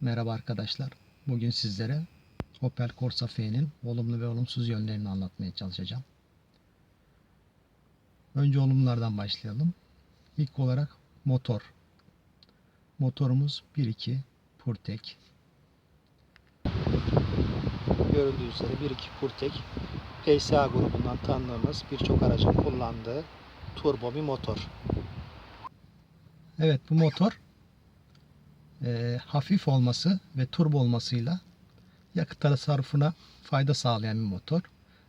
Merhaba arkadaşlar. Bugün sizlere Opel Corsa F'nin olumlu ve olumsuz yönlerini anlatmaya çalışacağım. Önce olumlulardan başlayalım. İlk olarak motor. Motorumuz 1.2 Purtek. Görüldüğü üzere 1.2 Purtek PSA grubundan tanıdığımız birçok aracın kullandığı turbo bir motor. Evet bu motor e, hafif olması ve turbo olmasıyla yakıt tasarrufuna fayda sağlayan bir motor.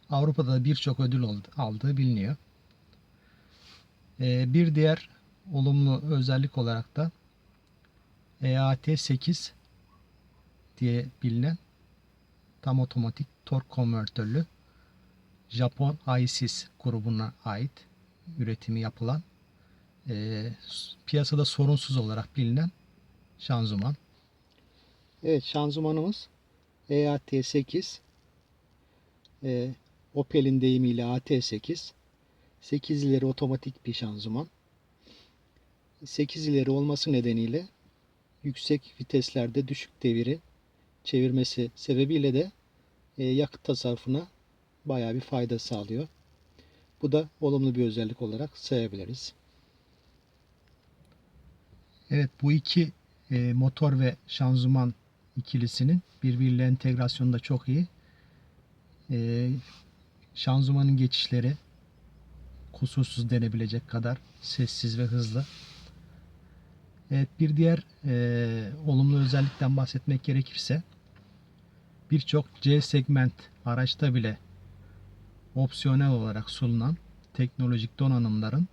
Avrupa'da da birçok ödül aldığı biliniyor. E, bir diğer olumlu özellik olarak da E EAT8 diye bilinen tam otomatik tork konvertörlü Japon ISIS grubuna ait üretimi yapılan e, piyasada sorunsuz olarak bilinen şanzıman. Evet şanzımanımız E EAT8 e, Opel'in deyimiyle AT8 8 ileri otomatik bir şanzıman. 8 ileri olması nedeniyle yüksek viteslerde düşük deviri çevirmesi sebebiyle de e, yakıt tasarrufuna bayağı bir fayda sağlıyor. Bu da olumlu bir özellik olarak sayabiliriz. Evet bu iki e, motor ve şanzıman ikilisinin birbiriyle entegrasyonu da çok iyi. E, şanzımanın geçişleri kusursuz denebilecek kadar sessiz ve hızlı. Evet bir diğer e, olumlu özellikten bahsetmek gerekirse birçok C segment araçta bile opsiyonel olarak sunulan teknolojik donanımların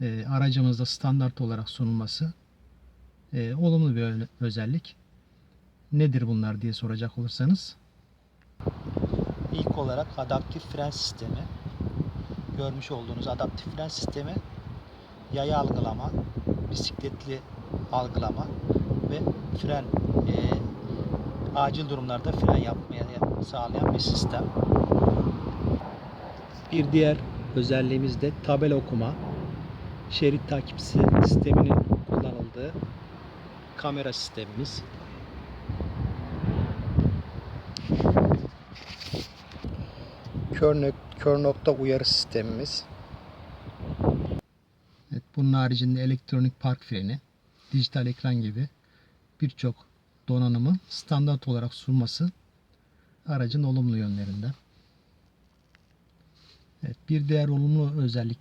e, aracımızda standart olarak sunulması e, olumlu bir özellik. Nedir bunlar diye soracak olursanız. İlk olarak adaptif fren sistemi. Görmüş olduğunuz adaptif fren sistemi yaya algılama, bisikletli algılama ve fren e, acil durumlarda fren yapmaya sağlayan bir sistem. Bir diğer özelliğimiz de tabela okuma, şerit takipçisi sisteminin kullanıldığı kamera sistemimiz. Kör, nok- kör nokta uyarı sistemimiz. Evet, bunun haricinde elektronik park freni, dijital ekran gibi birçok donanımı standart olarak sunması aracın olumlu yönlerinden. Evet, bir diğer olumlu özellik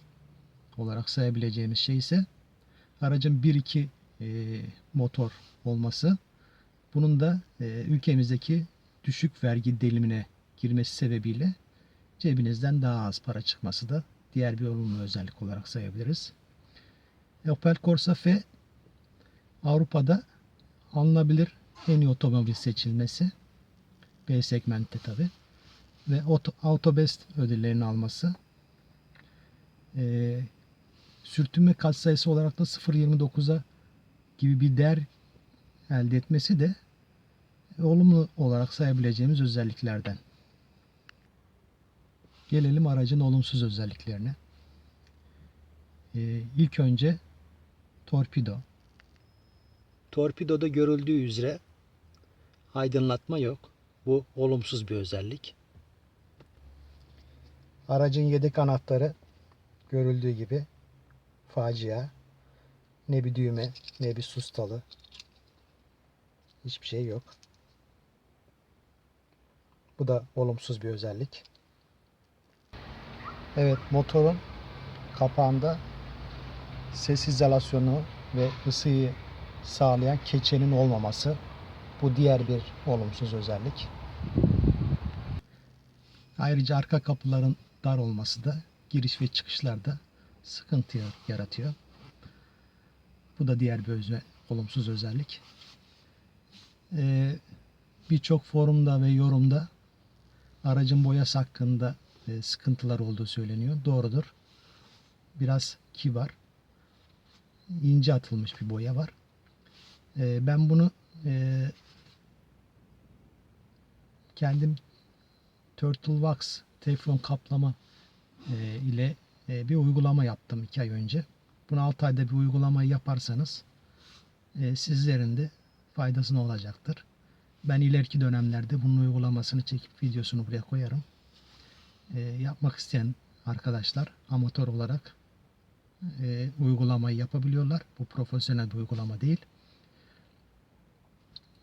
olarak sayabileceğimiz şey ise aracın 1-2 e, motor olması. Bunun da e, ülkemizdeki düşük vergi dilimine girmesi sebebiyle cebinizden daha az para çıkması da diğer bir olumlu özellik olarak sayabiliriz. Opel Corsa F Avrupa'da alınabilir en iyi otomobil seçilmesi. B segmentte tabi. Ve Auto, Autobest ödüllerini alması. Ee, sürtünme katsayısı olarak da 0.29'a gibi bir değer elde etmesi de olumlu olarak sayabileceğimiz özelliklerden. Gelelim aracın olumsuz özelliklerine. Ee, ilk önce torpido. Torpidoda görüldüğü üzere aydınlatma yok. Bu olumsuz bir özellik. Aracın yedek anahtarı görüldüğü gibi facia. Ne bir düğme ne bir sustalı. Hiçbir şey yok. Bu da olumsuz bir özellik. Evet motorun kapağında ses izolasyonu ve ısıyı sağlayan keçenin olmaması. Bu diğer bir olumsuz özellik. Ayrıca arka kapıların dar olması da giriş ve çıkışlarda sıkıntı yaratıyor. Bu da diğer bir öze- olumsuz özellik. Ee, Birçok forumda ve yorumda aracın boyası hakkında e, sıkıntılar olduğu söyleniyor. Doğrudur. Biraz kibar, ince atılmış bir boya var. Ee, ben bunu e, kendim Turtle Wax teflon kaplama e, ile e, bir uygulama yaptım 2 ay önce. Bunu 6 ayda bir uygulamayı yaparsanız e, sizlerin de faydasına olacaktır. Ben ileriki dönemlerde bunun uygulamasını çekip videosunu buraya koyarım. E, yapmak isteyen arkadaşlar amatör olarak e, uygulamayı yapabiliyorlar. Bu profesyonel bir uygulama değil.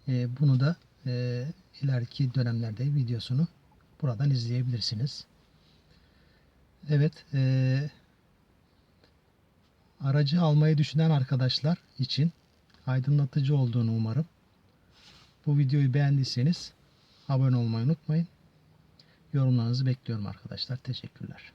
E, bunu da e, ileriki dönemlerde videosunu buradan izleyebilirsiniz. Evet, e, aracı almayı düşünen arkadaşlar için aydınlatıcı olduğunu umarım. Bu videoyu beğendiyseniz abone olmayı unutmayın. Yorumlarınızı bekliyorum arkadaşlar. Teşekkürler.